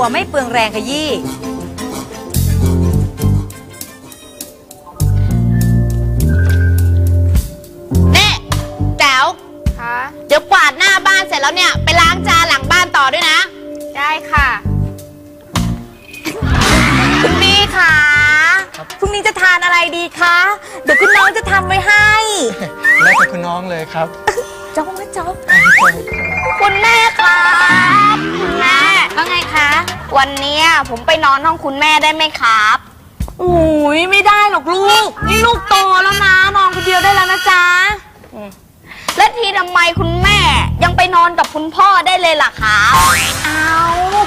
วร์ไม่เปลืองแรงขยี้นี่แจ๋วคะเดี๋ยวกวาดหน้าบ้านเสร็จแล้วเนี่ย ไปล้างจานหลังบ้านต่อด้วยนะ ได้ค่ะ คุณบี้คะพรุ่งนี้จะทานอะไรดีคะ เดี๋ยวคุณน้องจะทำไว้ให้ แล้วแต่คุณน้องเลยครับ จ๊อกนะจ๊อกคุณแวันเนี้ยผมไปนอนห้องคุณแม่ได้ไหมครับโอ้ยไม่ได้หรอกลูก นี่ลูกโตแล้วนะนอนคนเดียวได้แล้วนะจ๊ะ และทีทำไมคุณแม่ยังไปนอนกับคุณพ่อได้เลยล่ะครับเอา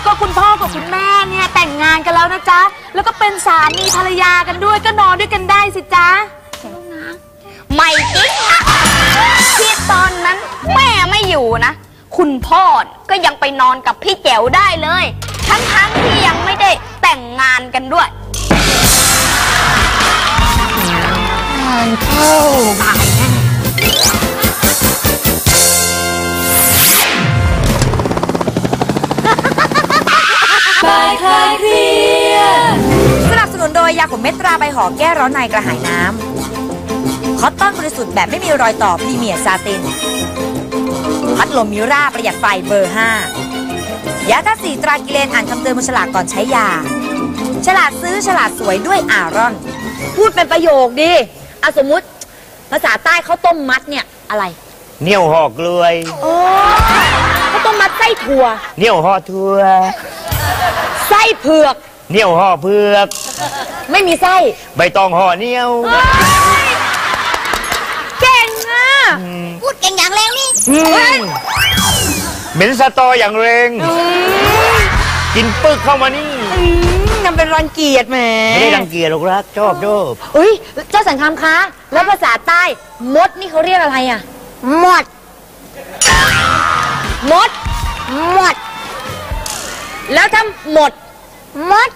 ก็คุณพ่อกับคุณแม่เนี่ยแต่งงานกันแล้วนะจ๊ะ แล้วก็เป็นสามีภรรยากันด้วยก็นอนด้วยกันได้สิจ๊ะไม่จริงนะที่ตอนนั้นแม่ไม่อยู่นะ คุณพ่อก็ยังไปนอนกับพี่แจ๋วได้เลย ทั้งๆที่ยังไม่ได้แต่งงานกันด้วย งานเข้าบ่ายสนับสนุนโดยยาขมเม็ดตราใบห่อแก้ร้อนในกระหายน้ำคอตตอนบริสุทธิ์แบบไม่มีรอยต่อพรีเมียร์ซาติน พัดลมมิราประหยัดไฟเบอร์ 5 ยาท่าตุสีตรากิเลนอ่านคำเตือนบนฉลากก่อนใช้ยา ฉลาดซื้อฉลาดสวยด้วยอารอน พูดเป็นประโยคดิเอาสมมุติ ภาษาใต้ข้าวต้มมัดเนี่ยอะไรเหนียวห่อกล้วยโอ้ข้าวต้มมัดไส้ถั่ว เหนียวห่อทั่วไส้เผือก เหนียวห่อเผือกไม่มีไส้ใบตองห่อเหนียวเก่งอะ พูดเก่งอย่างแรงนี่ อืม เหม็นสตออย่างเรง กินปึกเข้ามานี่อืมนำเป็นรังเกียจแหมไม่ได้รังเกียจหรอกรักชอบชอบเอ้ยเจ้าสังคำคะ แล้วภาษาใต้มดนี่เขาเรียกอะไรอะหมดมดหมด แล้วถ้าหมดหมด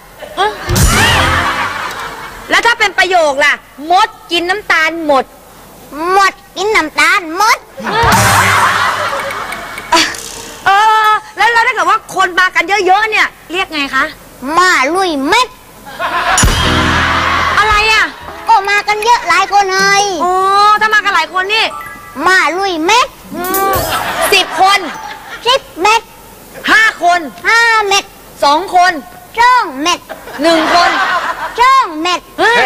แล้วถ้าเป็นประโยคล่ะ มดกินน้ำตาลหมด หมดกินน้ำตาลหมด แล้วแล้วถ้าเกิดว่าคนมากันเยอะๆเนี่ย เรียกไงคะ มาลุยเม็ด อะไรอะก็มากันเยอะหลายคนเลยโอ้ถ้ามากันหลายคนนี่มาลุยเม็ดสิบคนสิบเม็ดห้าคนห้าเม็ดสองคนช่องเม็ดหนึ่งคนช่องเม็ดเฮ้ย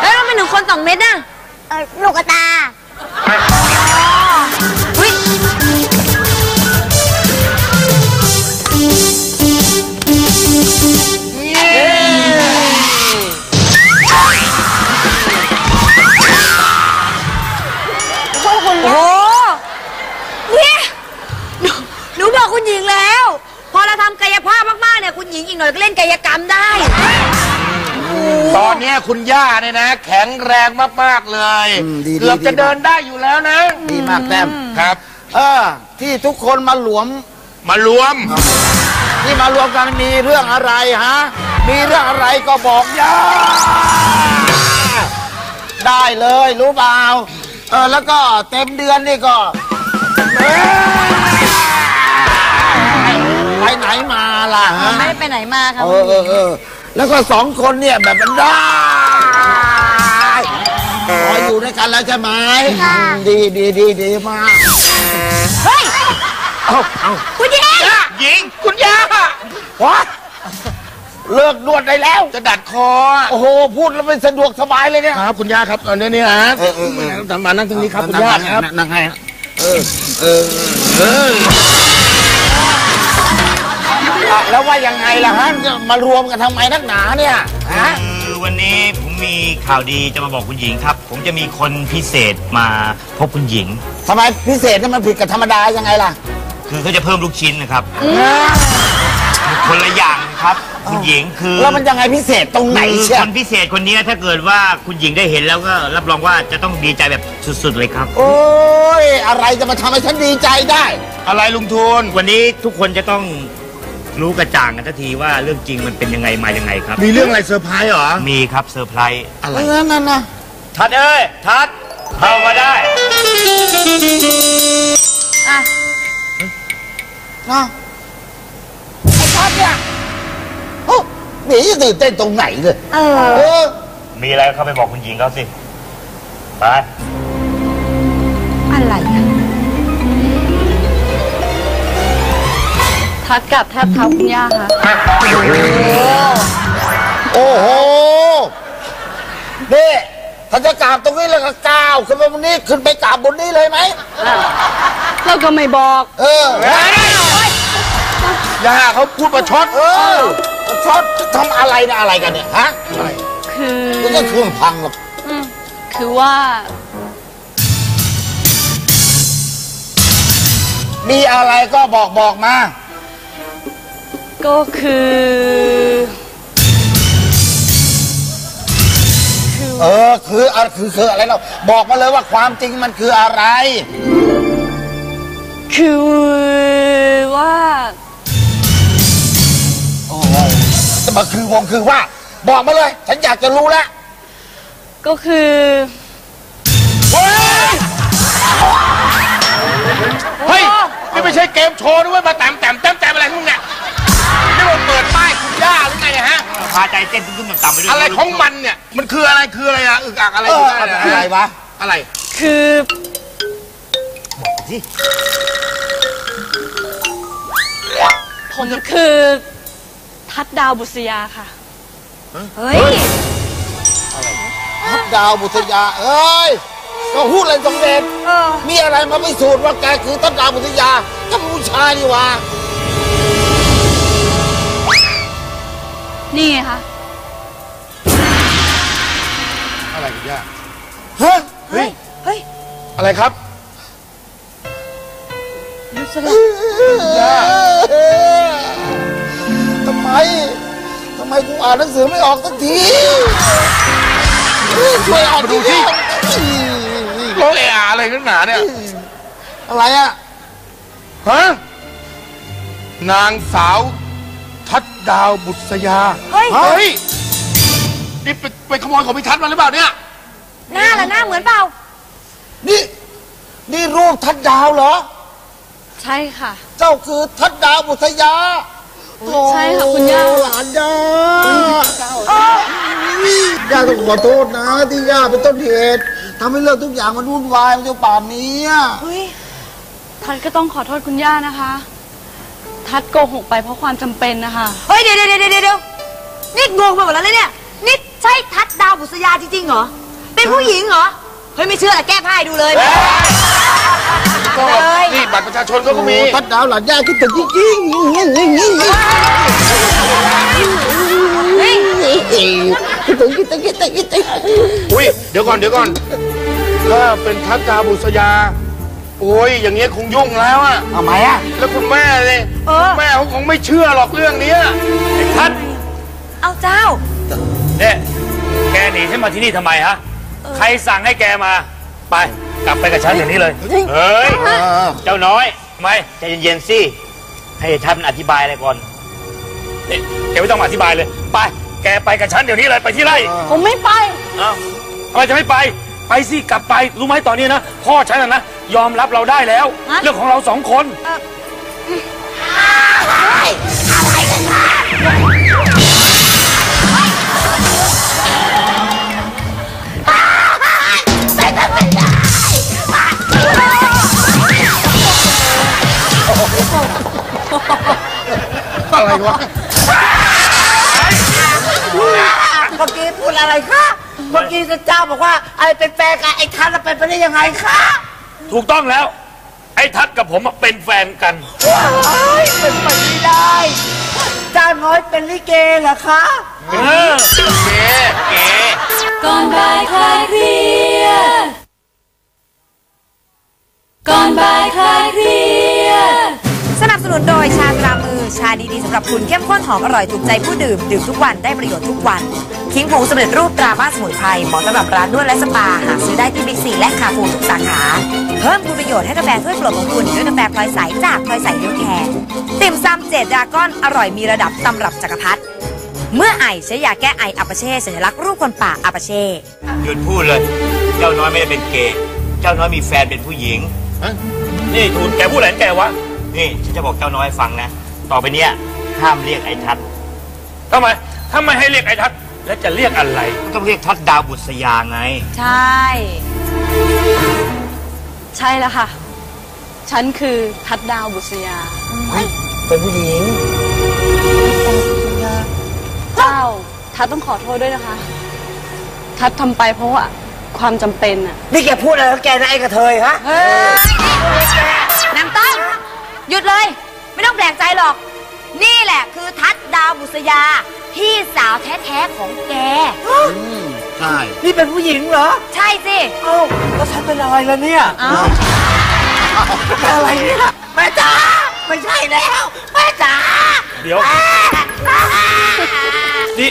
แล้วทำไมหนึ่งคนสองเม็ดน่ะเอ่อลูกกระตา หญิงอีกหน่อยก็เล่นกายกรรมได้ ตอนเนี้ยคุณย่าเนี่ยนะ แข็งแรงมากๆเลย อืมดีๆเกือบจะดีๆเดินได้อยู่แล้วนะ ดีมากแต้มครับ เออ ที่ทุกคนมาหลวม มารวม ที่มารวมกันมีเรื่องอะไรฮะ มีเรื่องอะไรก็บอกย่าได้เลยรู้เปล่า เออแล้วก็เต็มเดือนนี่ก็เอ้ยไปไหนมา ล่ะฮะไม่ได้ไปไหนมาค่ะเออเออเออแล้วก็สองคนเนี่ยแบบมันได้ขออยู่ด้วยกันแล้วใช่ไหมอืมดีดีดีดีมากเฮ้ยเอาเอาคุณหญิงย่าหญิงคุณย่าวะเลิกนวดได้แล้วจะดัดคอ โอ้โห พูดแล้วไม่สะดวกสบายเลยเนี่ยครับ คุณย่าครับตอนนี้นี่ฮะเออเออเออทำมานั่งตรงนี้ครับคุณย่าครับนั่งให้เออเออเอออะแล้วว่ายังไงล่ะฮะจะมารวมกันทำไมนักหนาเนี่ยฮะคือวันนี้ผมมีข่าวดีจะมาบอกคุณหญิงครับ ผมจะมีคนพิเศษมาพบคุณหญิง ทำไมพิเศษนี่มันผิดกับธรรมดายังไงล่ะคือเขาจะเพิ่มลูกชิ้นนะครับ คนละอย่างครับ คุณหญิงคือแล้วมันยังไงพิเศษตรงไหนคือเชียคนพิเศษคนนี้ถ้าเกิดว่าคุณหญิงได้เห็นแล้วก็รับรองว่าจะต้องดีใจแบบสุดๆเลยครับ โอ้ยอะไรจะมาทำให้ฉันดีใจได้ อะไรลุงทูนวันนี้ทุกคนจะต้อง รู้กระจ่างกันทันทีว่าเรื่องจริงมันเป็นยังไงมายังไงครับ มีเรื่องอะไรเซอร์ไพรส์เหรอ มีครับเซอร์ไพรส์อะไรเออนั่นนะทัดเอ้ย ทัดเข้ามาได้นะไอ้ท็อปเนี่ยโอ้หนีจะตื่นเต้นตรงไหนเลยเออเออมีอะไรเข้าไปบอกคุณหญิงเขาสิ ไป อะไร ทัดกับแทบเท้าคุณย่าค่ะ โอ้โห นี่ถ้าจะกราบตรงนี้แล้วก็ก้าวขึ้นไปบนนี้ขึ้นไปกราบบนนี้เลยไหม เราก็ไม่บอก เออย่าเขาพูดประชด เออช็อตทำอะไรนะอะไรกันเนี่ยฮะคือมันก็เครื่องพังหรอกคือว่า มีอะไรก็บอกบอกมา ก็คือ เออคืออะไรคือคืออะไรเราบอกมาเลยว่าความจริงมันคืออะไร คือว่าโอ้โหจะมาคือวงคือว่า บอกมาเลย ฉันอยากจะรู้แล้วก็คือเฮ้ยนี่ไม่ใช่เกมโชว์ด้วยมาแต้มแต้ม พาใจเต้นตุ้มๆต่ำๆไปด้วยอะไรของมันเนี่ย มันคืออะไรคืออะไรอะอึกอักอะไรเออยู่อได้อะเนี่ยไรวะอะไร คือผมคือ ทัดดาวบุษยาค่ะ เฮ้ยดาวบุษยาเอ้ยก็พูดอะไรตรงเด่นมีอะไรมาพิสูจน์ว่าแกคือต้นดาวบุษยาก็ผู้ชายนี่หวะ นี่ไงคะอะไรคุณย่าฮะเฮ้ย เฮ้ยอะไรครับทำไม ทำไมกูอ่านหนังสือไม่ออกสักทีช่วยอ่านมาดูที่ร้องเอะอะอะไรนักหนาเนี่ย อะไรอะ ฮะ นางสาว ทัดดาวบุษยา เฮ้ย เฮ้ย นี่ไปไปขโมยของพิทัศน์มาหรือเปล่าเนี่ย หน้าละหน้าเหมือนเปล่า นี่ นี่รูปทัดดาวเหรอ ใช่ค่ะ เจ้าคือทัดดาวบุษยาใช่ค่ะคุณย่า โอ้หลานย่าย่าต้องขอโทษนะ ที่ย่าเป็นต้นเหตุทำให้เรื่องทุกอย่างมันวุ่นวายมาจนป่านนี้อะเฮ้ยทัดก็ต้องขอโทษคุณย่านะคะ ทัดโกหกไปเพราะความจำเป็นนะคะ เฮ้ยเดี๋ยวเดี๋ยวเดี๋ยวเดี๋ยวนี่งงไปหมดแล้วเนี่ยนี่ใช่ทัดดาวบุษยาจริงๆเหรอ เป็นผู้หญิงเหรอ เฮ้ยไม่เชื่อละแก้ผ้าให้ดูเลยก็เลยนี่บัตรประชาชนเขาก็มีโอ้ทัดดาวหลานย่าคิดถึงจริงๆเฮ้ยคิดถึงคิดถึงคิดถึงคิดถึง อุ้ยเดี๋ยวก่อนเดี๋ยวก่อน ถ้าเป็นทัดดาวบุษยา โอ้ยอย่างเงี้ยคงยุ่งแล้วอะทำไมอะแล้วคุณแม่เลยเออแม่เขาคงไม่เชื่อหรอกเรื่องเนี้ยไอ้ทัดเอาเจ้า เนี่ยแกหนีฉันมาที่นี่ทำไมฮะ ใครสั่งให้แกมา ไป กลับไปกับฉันอย่างนี้เลย เฮ้ย เจ้าน้อยทำไมใจเย็นๆสิ ให้ท่านอธิบายอะไรก่อนนี่แกไม่ต้องมาอธิบายเลย ไป แกไปกับฉันเดี๋ยวนี้เลย ไปที่ไร่ผมไม่ไป เอ้าทำไมจะไม่ไป ไปสิกลับไปรู้ไหมตอนนี้นะพ่อฉันนะนะยอมรับเราได้แล้ว ฮะ เรื่องของเราสองคนอะไรวะ เมื่อกี้พูดอะไรคะ เมื่อกี้เจ้าบอกว่าไอ้เป็นแฟนกับไอ้ทันเป็นไปได้ยังไงคะถูกต้องแล้ว ไอ้ทัดกับผมอะเป็นแฟนกันเฮ้ยเป็นไปไม่ได้เจ้าน้อยเป็นลิเกเหรอคะ เออเก๋เก๋ก่อนบ่ายคลายเครียดก่อนบ่ายคลายเครียดส นับสนุนโดยชาตรามือ ชาดีๆสำหรับคุณเข้มข้นหอมอร่อยถูกใจผู้ดื่ม ดื่มทุกวันได้ประโยชน์ทุกวันคิงผงสำเร็จรูปตราบ้านสมุนไพรเหมาะสำหรับร้านนวดและสปาหาซื้อได้ที่บิ๊กซีและคาฟูทุกสาขา เพิ่มคุณประโยชน์ให้กาแฟถ้วยโปรดของคุณด้วยกาแฟพลอยใสจากพลอยใสเยลแคร์ติ่มซำเจดดราก้อนอร่อยมีระดับตำรับจักรพรรดิเมื่อไอใช้ยาแก้ไออัปาเช่สัญลักษณ์รูปคนป่าอัปาเช่หยุดพูดเลย เจ้าน้อยไม่ได้เป็นเกย์เจ้าน้อยมีแฟนเป็นผู้หญิง นี่ทูนแกพูดอะไรของแกวะ นี่ฉันจะบอกเจ้าน้อยฟังนะ ต่อไปเนี้ยห้ามเรียกไอ้ทัศทำไมทำไมให้เรียกไอ้ทัศแล้วจะเรียกอะไร ก็ต้องเรียกทัศดาวบุษยาไง ใช่ ใช่แล้วค่ะ ฉันคือทัดดาวบุษยา เป็นผู้หญิง เจ้า ทัดต้องขอโทษด้วยนะคะ ทัดทำไปเพราะว่าความจำเป็นอะนี่แกพูดอะไรของแกนะไอ้กระเทยฮะนางต้อม หยุดเลย ไม่ต้องแปลกใจหรอก นี่แหละคือทัศน์ดาวบุษยา พี่สาวแท้ๆของแกใช่นี่เป็นผู้หญิงเหรอ ใช่สิ เอ้าแล้วฉันเป็นอะไรล่ะเนี่ยเอ้า เป็นอะไรเนี่ยแม่จ๋าไม่ใช่แล้วแม่จ๋าเดี๋ยว นี่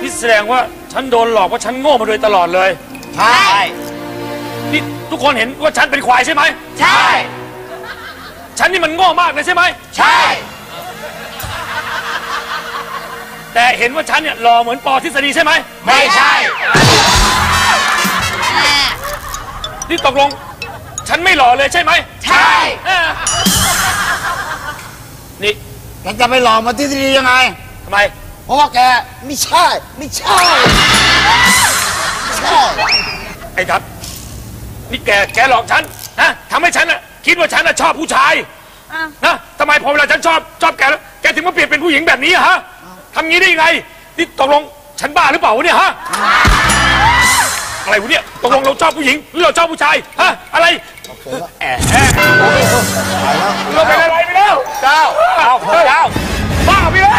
นี่แสดงว่าฉันโดนหลอกว่าฉันโง่มาโดยตลอดเลย ใช่ นี่ทุกคนเห็นว่าฉันเป็นควายใช่ไหม ใช่ ฉันนี่มันโง่มากเลยใช่ไหม ใช่ แต่เห็นว่าฉันเนี่ยหล่อเหมือนปอทฤษฎีใช่ไหม ไม่ใช่ นี่ตกลง ฉันไม่หล่อเลยใช่ไหม ใช่เออนี่แกจะไปหลอกมาที่ดียังไง ทำไม เพราะว่าแกไม่ใช่ ไม่ใช่ไม่ใช่ ไอ้ทัศน์นี่แก แกหลอกฉันนะทำให้ฉันน่ะ คิดว่าฉันน่ะชอบผู้ชายนะทำไมพอเวลาฉันชอบชอบแกแล้วแกถึงมาเปลี่ยนเป็นผู้หญิงแบบนี้อะฮะทำงี้ได้ยังไงนี่ตกลงฉันบ้าหรือเปล่าวะเนี่ยฮะอะไรวะเนี่ยตกลงเราชอบผู้หญิงหรือเราชอบผู้ชายฮะอะไรแอะแอะเราเป็นอะไรไปแล้วเจ้าเจ้าเจ้าบ้าไปแล้ว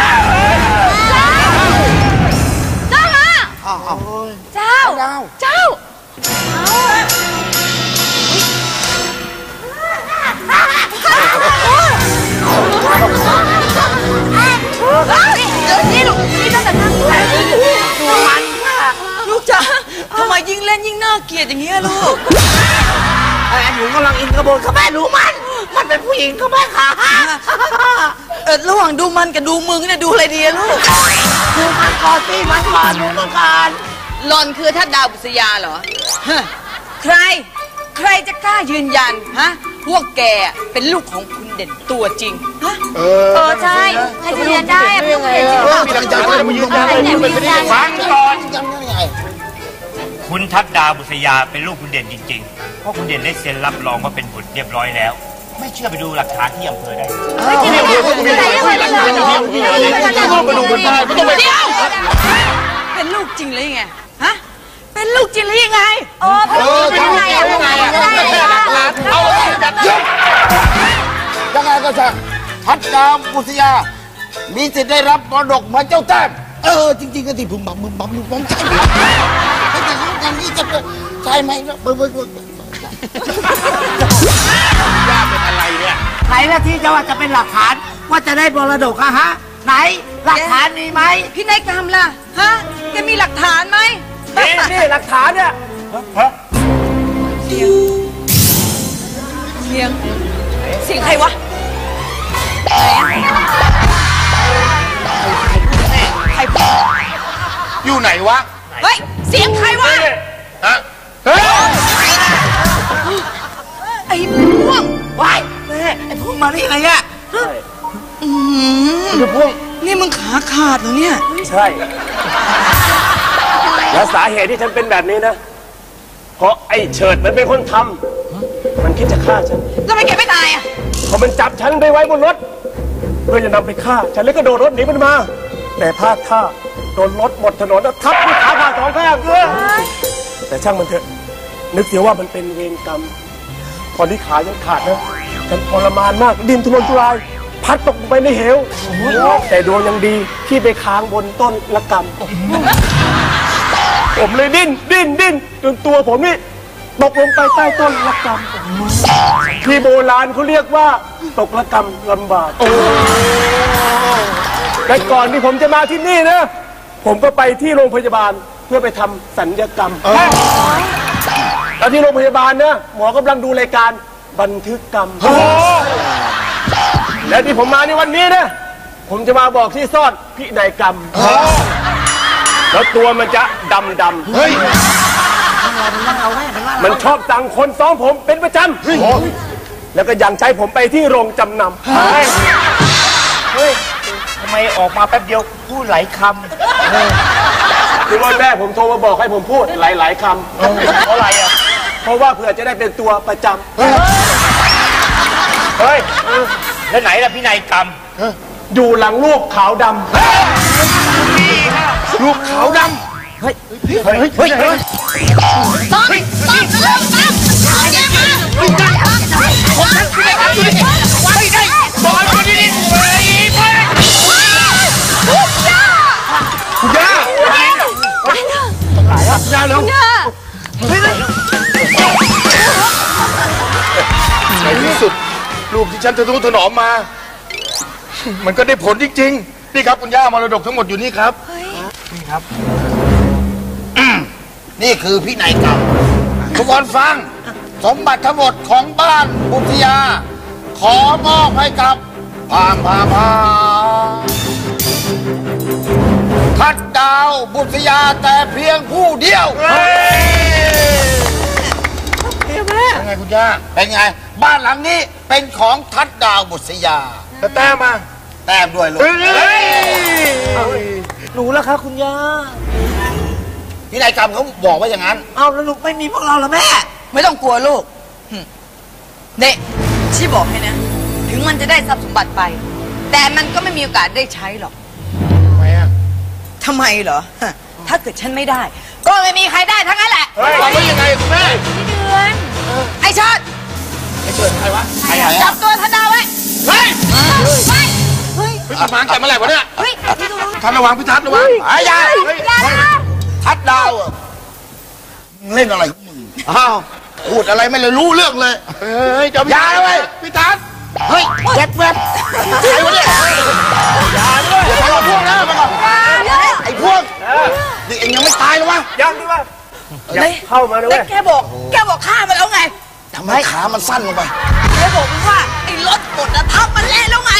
เจ้ามาอ้าวอ้าวเจ้าเจ้า เล่นยิ่งน่าเกลียดอย่างเงี้ยลูกไอ้หนูกำลังอินกระโบนเขาแม่ดูมัน มันเป็นผู้หญิงเขาแม่ขาเออระหว่างดูมันกับดูมึงเนี่ยดูอะไรดีอะลูก ดูมันก่อนสิมันก่อนดูมันก่อนหลอนคือทัดดาวบุษยาเหรอฮะใคร ใครจะกล้ายืนยันฮะพวกแกเป็นลูกของคุณเด่นตัวจริงฮะเอเออใช่ใครจะเรียนได้อะไม่ต้องเรียนจริงหรอกมีหลักฐานอะไรมายืนยันอะไรเนี่ยมีการฟังก่อนยังไง คุณทัดดาบุษยาเป็นลูกคุณเด่นจริงๆ เพราะคุณเด่นได้เซ็นรับรองว่าเป็นบุตรเรียบร้อยแล้ว ไม่เชื่อไปดูหลักฐานที่อำเภอได้จริงๆเนี่ยมีอะไรด้วยเหรอมาดูกันได้ไม่ต้องไปเดี๋ยวเป็นลูกจริงหรือยังไงฮะเป็นลูกจริงหรือยังไงเออเป็นยังไงอะเป็นยังไงเอาแบบเยอะยังไงก็ช่างทัดดาบุษยา มีสิทธิ์ได้รับมรดกมือนเจ้าแต้มเออจริง ๆ ก็ที่พึมบัมพึมบัมพึมบัม ใช่ไหมเบิ่งเบิ่งเบิ่งย่าเป็นอะไรเนี่ยไหนละที่จะว่าจะเป็นหลักฐานว่าจะได้มรดกอะฮะ ไหนหลักฐานมีไหมพี่นายกรรมล่ะฮะแกมีหลักฐานไหมนี่นี่หลักฐานเนี่ยเสียงเสียงใครวะใครพูดอยู่ไหนวะเฮ้ยเสียงใครวะฮะ เฮ้ยไอ้ม่วงว้ายแม่ไอ้พวกมาได้ยังไงอะอืมนี่มึงขาขาดเหรอเนี่ย ใช่ แล้วสาเหตุที่ฉันเป็นแบบนี้นะ เพราะไอ้เฉิดมันเป็นคนทำมันคิดจะฆ่าฉันแล้วทำไมแกไม่ตายอะพอมันจับฉันไปไว้บนรถเพื่อจะนำไปฆ่า ฉันเลยก็โดดรถหนีมันมา แต่พลาดท่าโดนรถหมดถนนแล้วทับที่ขาขาดสองข้างเออแต่ช่างมันเถอะ นึกเสียว่ามันเป็นเวรกรรมพอที่ขาฉันขาดนะฉันทรมานมากดินทุรนทุราย พัดตกลงไปในเหวแต่ดวงยังดีที่ไปค้างบนต้นละกำผมเลยดิ้นดิ้นดิ้นจนตัวผมนี่ตกลงไปใต้ต้นละกำที่โบราณเขาเรียกว่าตกละกำลำบากแต่ก่อนที่ผมจะมาที่นี่นะ ผมก็ไปที่โรงพยาบาลเพื่อไปทำสัญญกรรม แล้วที่โรงพยาบาลนะหมอกำลังดูรายการบันทึกกรรม และที่ผมมาในวันนี้นะ ผมจะมาบอกที่ซ่อนพินัยกรรม แล้วตัวมันจะดำดำเฮ้ยมันชอบสั่งคนซ้อมผมเป็นประจำแล้วก็ยังใช้ผมไปที่โรงจำนำเฮ้ยทำไมออกมาแป๊บเดียวพูดหลายคคือวันแม่ผมโทรมาบอกให้ผมพูดหลายๆคำเพราะอะไรอะำ เพราะว่าเผื่อจะได้เป็นตัวประจำเฮ้ยแล้วไหนล่ะพี่นายกรรมอยู่หลังรูปขาวดลูกขาวดเฮ้ยเฮ้ยเฮ้ยต้อง ฉันทะนุถนอมมา มันก็ได้ผลจริงๆ นี่ครับคุณย่ามรดกทั้งหมดอยู่นี่ครับ นี่คือพินัยกรรมทุกคนฟัง สมบัติทั้งหมดของบ้านบุตยา ขอมอบให้กับพามพามพามทัดดาวบุตยาแต่เพียงผู้เดียว เป็นไงคุณย่าเป็นไง บ้านหลังนี้ เป็นของทัดดาวบุตยาแล้วแต้มมาแต้มด้วยลูกหนูแล้วครับคุณย่าพินัยกรรมเขาบอกว่าอย่างนั้น เอาแล้วลูกไม่มีพวกเราแล้วแม่ ไม่ต้องกลัวลูกหึเนี่ยชี่บอกให้นะ ถึงมันจะได้ทรัพย์สมบัติไป แต่มันก็ไม่มีโอกาสได้ใช้หรอกทำไมอะทำไมเหรอฮะถ้าเกิดฉันไม่ได้ ก็ไม่มีใครได้ทั้งนั้นแหละบอกว่ายังไงคุณแม่ไอ้ชอด ใครไหนจัอะบตัวธนาไว้เฮ้ยไปเฮ้ยคุณมาแต่เมื่อไหร่วะเนี่ยเฮ้ยทันระวังพี่ทัศน์ระวังไอ้ยาทัดดาวอะมึงเล่นอะไรของมึงอ้าวพูดอะไรไม่เลยรู้เรื่องเลยเฮ้ยจะอย่าเลยเว้ยพี่ทัศน์เฮ้ยแวบแวบใครวะเนี่ยอย่าด้วยอย่าทำกับพวกนะมันก่อนไอ้พวกนี่เองยังไม่ตายเลยวะำยังดีว่าอย่าเข้ามาด้วยแกบอกแกบอกฆ่ามันแล้วไง ทำไมขามันสั้นลงไปแกบอกมันว่าไอ้รถบดนะทับมันเละแล้วไง